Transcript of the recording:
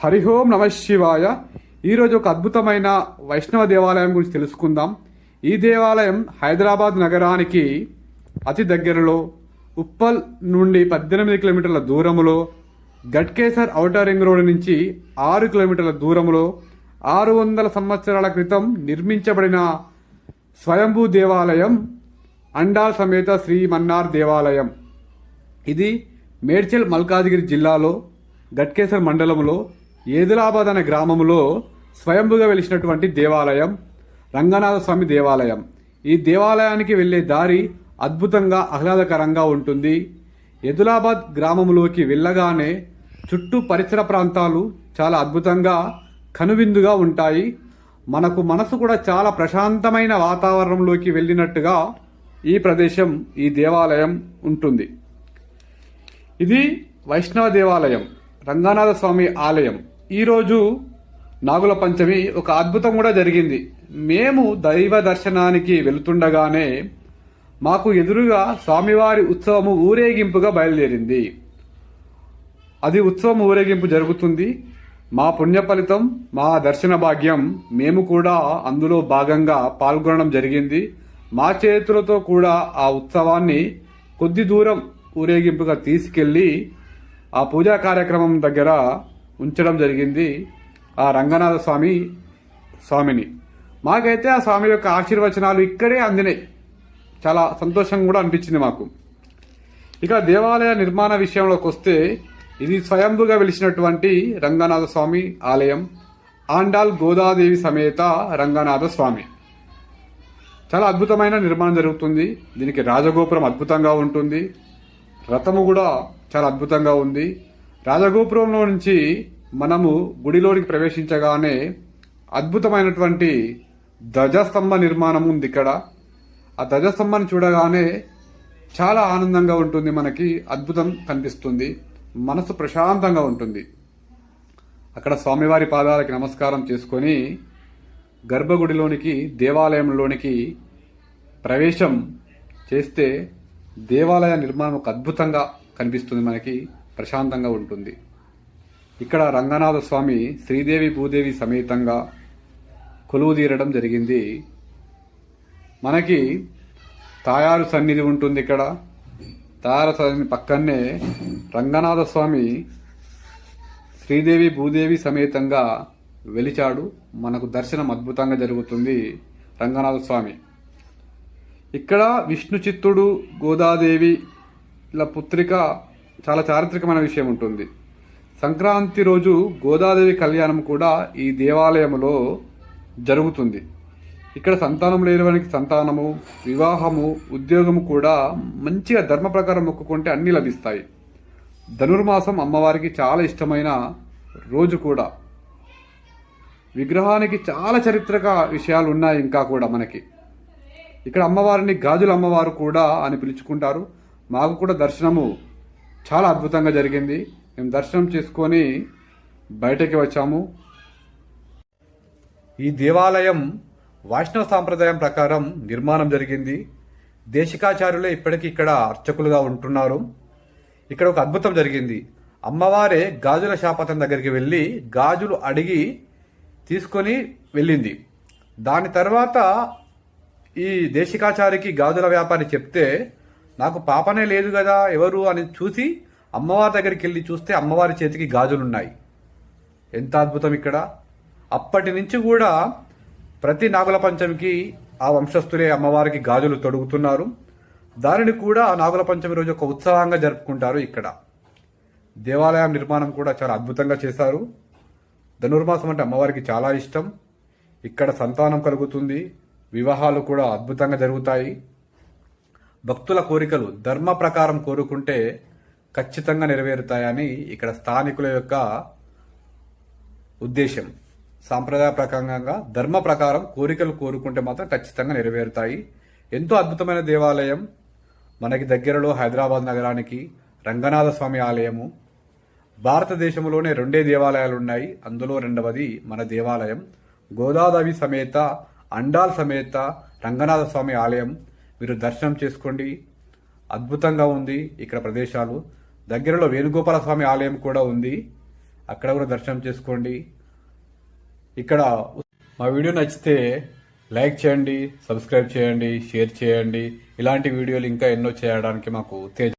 హరి ఓం నమ శివాయ. ఈరోజు ఒక అద్భుతమైన వైష్ణవ దేవాలయం గురించి తెలుసుకుందాం. ఈ దేవాలయం హైదరాబాద్ నగరానికి అతి దగ్గరలో ఉప్పల్ నుండి పద్దెనిమిది కిలోమీటర్ల దూరంలో గట్కేసర్ ఔటర్ రింగ్ రోడ్ నుంచి ఆరు కిలోమీటర్ల దూరంలో ఆరు వందల సంవత్సరాల క్రితం నిర్మించబడిన స్వయంభూ దేవాలయం అండాల్ సమేత శ్రీ మన్నార్ దేవాలయం. ఇది మేడ్చల్ మల్కాజ్గిరి జిల్లాలో గట్కేసర్ మండలంలో ఏదిలాబాద్ అనే గ్రామంలో స్వయంభుగా వెలిసినటువంటి దేవాలయం రంగనాథ స్వామి దేవాలయం. ఈ దేవాలయానికి వెళ్ళే దారి అద్భుతంగా ఆహ్లాదకరంగా ఉంటుంది. ఎదులాబాద్ గ్రామంలోకి వెళ్ళగానే చుట్టూ పరిసర ప్రాంతాలు చాలా అద్భుతంగా కనువిందుగా ఉంటాయి. మనకు మనసు కూడా చాలా ప్రశాంతమైన వాతావరణంలోకి వెళ్ళినట్టుగా ఈ ప్రదేశం ఈ దేవాలయం ఉంటుంది. ఇది వైష్ణవ దేవాలయం రంగనాథ స్వామి ఆలయం. ఈరోజు నాగుల పంచమి ఒక అద్భుతం కూడా జరిగింది. మేము దైవ దర్శనానికి వెళుతుండగానే మాకు ఎదురుగా స్వామివారి ఉత్సవము ఊరేగింపుగా బయలుదేరింది. అది ఉత్సవం ఊరేగింపు జరుగుతుంది. మా పుణ్య ఫలితం మా దర్శన భాగ్యం మేము కూడా అందులో భాగంగా పాల్గొనడం జరిగింది. మా చేతులతో కూడా ఆ ఉత్సవాన్ని కొద్ది దూరం ఊరేగింపుగా తీసుకెళ్ళి ఆ పూజా కార్యక్రమం దగ్గర ఉంచడం జరిగింది ఆ రంగనాథ స్వామి స్వామిని. మాకైతే ఆ స్వామి యొక్క ఆశీర్వచనాలు ఇక్కడే అందినాయి. చాలా సంతోషంగా కూడా అనిపించింది మాకు. ఇక దేవాలయ నిర్మాణ విషయంలోకి వస్తే ఇది స్వయంభుగా వెలిసినటువంటి రంగనాథ స్వామి ఆలయం ఆండాల్ గోదాదేవి సమేత రంగనాథ స్వామి. చాలా అద్భుతమైన నిర్మాణం జరుగుతుంది. దీనికి రాజగోపురం అద్భుతంగా ఉంటుంది. రథము కూడా చాలా అద్భుతంగా ఉంది. రాజగోపురంలో నుంచి మనము గుడిలోనికి ప్రవేశించగానే అద్భుతమైనటువంటి ధ్వజస్తంభ నిర్మాణం ఉంది ఇక్కడ. ఆ ధ్వజస్తంభాన్ని చూడగానే చాలా ఆనందంగా ఉంటుంది మనకి. అద్భుతం కనిపిస్తుంది. మనసు ప్రశాంతంగా ఉంటుంది. అక్కడ స్వామివారి పాదాలకి నమస్కారం చేసుకొని గర్భగుడిలోనికి దేవాలయంలోనికి ప్రవేశం చేస్తే దేవాలయ నిర్మాణం ఒక అద్భుతంగా కనిపిస్తుంది మనకి. ప్రశాంతంగా ఉంటుంది. ఇక్కడ రంగనాథ స్వామి శ్రీదేవి భూదేవి సమేతంగా కొలువు తీరడం జరిగింది. మనకి తాయారు సన్నిధి ఉంటుంది ఇక్కడ. తాయారు సన్నిధి పక్కనే రంగనాథ స్వామి శ్రీదేవి భూదేవి సమేతంగా వెలిచాడు. మనకు దర్శనం అద్భుతంగా జరుగుతుంది రంగనాథ స్వామి. ఇక్కడ విష్ణు చిత్తుడు గోదాదేవి ఇలా పుత్రిక చాలా చారిత్రకమైన విషయం ఉంటుంది. సంక్రాంతి రోజు గోదాదేవి కళ్యాణం కూడా ఈ దేవాలయంలో జరుగుతుంది. ఇక్కడ సంతానం లేనివానికి సంతానము వివాహము ఉద్యోగము కూడా మంచిగా ధర్మ ప్రకారం మొక్కుకుంటే అన్నీ లభిస్తాయి. ధనుర్మాసం అమ్మవారికి చాలా ఇష్టమైన రోజు కూడా. విగ్రహానికి చాలా చరిత్రక విషయాలు ఉన్నాయి ఇంకా కూడా మనకి. ఇక్కడ అమ్మవారిని గాజుల అమ్మవారు కూడా అని పిలుచుకుంటారు. మాకు కూడా దర్శనము చాలా అద్భుతంగా జరిగింది. మేము దర్శనం చేసుకొని బయటకి వచ్చాము. ఈ దేవాలయం వైష్ణవ సాంప్రదాయం ప్రకారం నిర్మాణం జరిగింది. దేశికాచార్యులే ఇప్పటికీ ఇక్కడ అర్చకులుగా ఉంటున్నారు. ఇక్కడ ఒక అద్భుతం జరిగింది. అమ్మవారే గాజుల శాపతం దగ్గరికి వెళ్ళి గాజులు అడిగి తీసుకొని వెళ్ళింది. దాని తర్వాత ఈ దేశికాచారికి గాజుల వ్యాపారి చెప్తే నాకు పాపనే లేదు కదా ఎవరు అని చూసి అమ్మవారి దగ్గరికి వెళ్ళి చూస్తే అమ్మవారి చేతికి గాజులున్నాయి. ఎంత అద్భుతం ఇక్కడ. అప్పటి నుంచి కూడా ప్రతి నాగుల పంచమికి ఆ వంశస్థులే అమ్మవారికి గాజులు తొడుగుతున్నారు. దానిని కూడా నాగుల పంచమి రోజు ఒక ఉత్సాహంగా జరుపుకుంటారు ఇక్కడ. దేవాలయం నిర్మాణం కూడా చాలా అద్భుతంగా చేశారు. ధనుర్మాసం అంటే అమ్మవారికి చాలా ఇష్టం. ఇక్కడ సంతానం కలుగుతుంది. వివాహాలు కూడా అద్భుతంగా జరుగుతాయి. భక్తుల కోరికలు ధర్మ ప్రకారం కోరుకుంటే ఖచ్చితంగా నెరవేరుతాయని ఇక్కడ స్థానికుల యొక్క ఉద్దేశం సాంప్రదాయ ప్రకారంగా ధర్మ ప్రకారం కోరికలు కోరుకుంటే మాత్రం ఖచ్చితంగా నెరవేరుతాయి. ఎంతో అద్భుతమైన దేవాలయం మనకి దగ్గరలో హైదరాబాద్ నగరానికి రంగనాథ స్వామి ఆలయము. భారతదేశంలోనే రెండే దేవాలయాలు ఉన్నాయి. అందులో రెండవది మన దేవాలయం. గోదాదేవి సమేత అండాల్ సమేత రంగనాథ స్వామి ఆలయం. మీరు దర్శనం చేసుకోండి. అద్భుతంగా ఉంది ఇక్కడ ప్రదేశాలు. దగ్గరలో వేణుగోపాల స్వామి ఆలయం కూడా ఉంది. అక్కడ కూడా దర్శనం చేసుకోండి. ఇక్కడ మా వీడియో నచ్చితే లైక్ చేయండి సబ్స్క్రైబ్ చేయండి షేర్ చేయండి. ఇలాంటి వీడియోలు ఇంకా ఎన్నో చేయడానికి మాకు తేజ